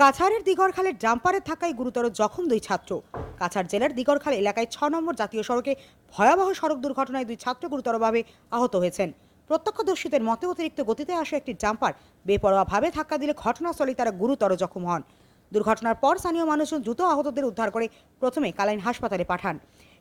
কাছাড়ের দিগরখালের ডাম্পারের ধাক্কায় গুরুতর জখম দুই ছাত্র। কাছাড় জেলার দিগরখাল এলাকায় ছ নম্বর জাতীয় সড়কে ভয়াবহ সড়ক দুর্ঘটনায় দুই ছাত্র গুরুতরভাবে আহত হয়েছেন। প্রত্যক্ষদর্শীদের মতে অতিরিক্ত গতিতে আসা একটি ডাম্পার। বেপরোয়াভাবে ধাক্কা দিলে ঘটনাস্থলেই তারা গুরুতর জখম হন। দুর্ঘটনার পর স্থানীয় মানুষজন দ্রুত আহতদের উদ্ধার করে প্রথমে কালাইন হাসপাতালে পাঠান।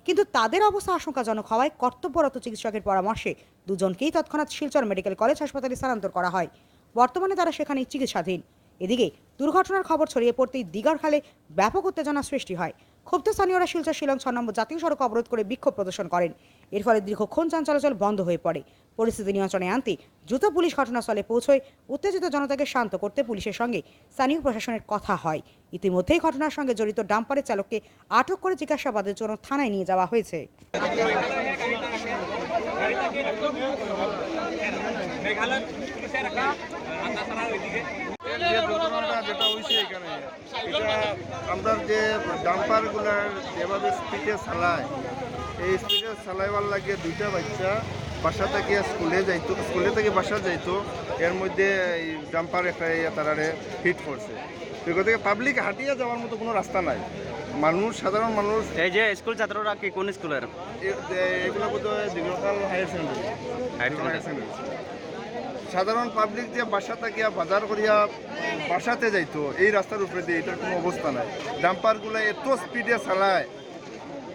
কিন্তু তাদের অবস্থা আশঙ্কাজনক হওয়ায় কর্তব্যরত চিকিৎসকের পরামর্শে দুজনকেই তৎক্ষণাৎ শিলচর মেডিকেল কলেজ হাসপাতালে স্থানান্তর করা হয়। বর্তমানে তারা সেখানে চিকিৎসাধীন। এদিকে দুর্ঘটনার খবর ছড়িয়ে পড়তেই দিগারখালে ব্যাপক উত্তেজনা সৃষ্টি হয়। ক্ষুব্ধ স্থানীয়রা শিলচর শিলং ছ নম্বর জাতীয় সড়ক অবরোধ করে বিক্ষোভ প্রদর্শন করেন। এর ফলে দীর্ঘক্ষণ যান চলাচল বন্ধ হয়ে পড়ে। পরিস্থিতি নিয়ন্ত্রণে আনতে দ্রুত পুলিশ ঘটনাস্থলে পৌঁছয়। উত্তেজিত জনতাকে শান্ত করতে পুলিশের সঙ্গে স্থানীয় প্রশাসনের কথা হয়। ইতিমধ্যেই ঘটনার সঙ্গে জড়িত ডাম্পারের চালককে আটক করে জিজ্ঞাসাবাদের জন্য থানায় নিয়ে যাওয়া হয়েছে। যে দুর্ঘটনাটা যেটা হয়েছে এখানে এটা আমরা যে ডাম্পারগুলার যেভাবে স্পিডে চালায় এই স্পিডে চালাইবার লাগে দুইটা বাচ্চা বাসা থেকে স্কুলে যাইতো স্কুলে থেকে বাসা যাইতো এর মধ্যে এই ডাম্পার একটা তারারে হিট করছে। থেকে পাবলিক হাঁটিয়ে যাওয়ার মতো কোনো রাস্তা নাই। মানুষ সাধারণ মানুষ এই যে স্কুল ছাত্ররা কি কোন স্কুলের? এগুলো বোধ হয় হায়ার সেকেন্ডারি হায়ার সেকেন্ডারি সাধারণ পাবলিক যে বাসা থাকিয়া বাজার করিয়া বাসাতে যাইতো এই রাস্তার উপরে দিয়ে এটার কোনো অবস্থা নাই। ডাম্পারগুলো এত স্পিডে চালায়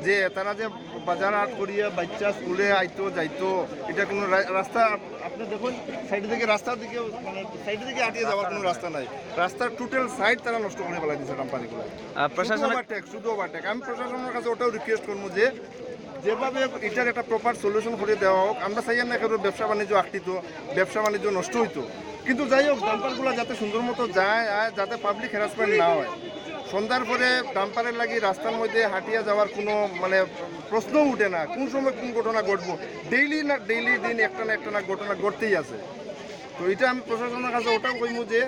যে তারা যে বাজার আট করিয়া বাচ্চা স্কুলে আইতো যাইতো এটা কোনো রাস্তা আপনি দেখুন সাইডে থেকে রাস্তার দিকে মানে সাইডে দিকে আটিয়ে যাওয়ার কোনো রাস্তা নাই। রাস্তার টোটাল সাইড তারা নষ্ট করে ফেলা দিচ্ছে ডাম্পারগুলো। শুধু ওভারটেক আমি প্রশাসনের কাছে ওটাও রিকোয়েস্ট করব যে যেভাবে এটার একটা প্রপার সলিউশন করে দেওয়া হোক, আমরা চাই না কারও ব্যবসা বাণিজ্য আটকিত ব্যবসা বাণিজ্য নষ্ট হইতো। কিন্তু যাই হোক ডাম্পারগুলো যাতে সুন্দর মতো যায় আর যাতে পাবলিক হ্যারাসমেন্ট না হয়। সন্ধ্যার পরে ডাম্পারের লাগি রাস্তার মধ্যে হাঁটিয়া যাওয়ার কোনো মানে প্রশ্ন উঠে না, কোন সময় কোন ঘটনা ঘটবো। ডেইলি না ডেইলি দিন একটা না একটা না ঘটনা ঘটতেই আছে। তো এটা আমি প্রশাসনের কাছে ওটাও কইমু যে,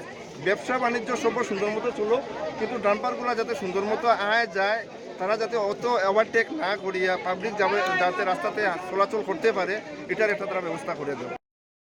ব্যবসা বাণিজ্য সব সুন্দর মতো চলো কিন্তু ডাম্পারগুলো যাতে সুন্দর মতো আয় যায় তারা যাতে অত ওভারটেক না করিয়া পাবলিক যাবে, যাতে রাস্তাতে চলাচল করতে পারে, এটার একটা তারা ব্যবস্থা করে দেবে।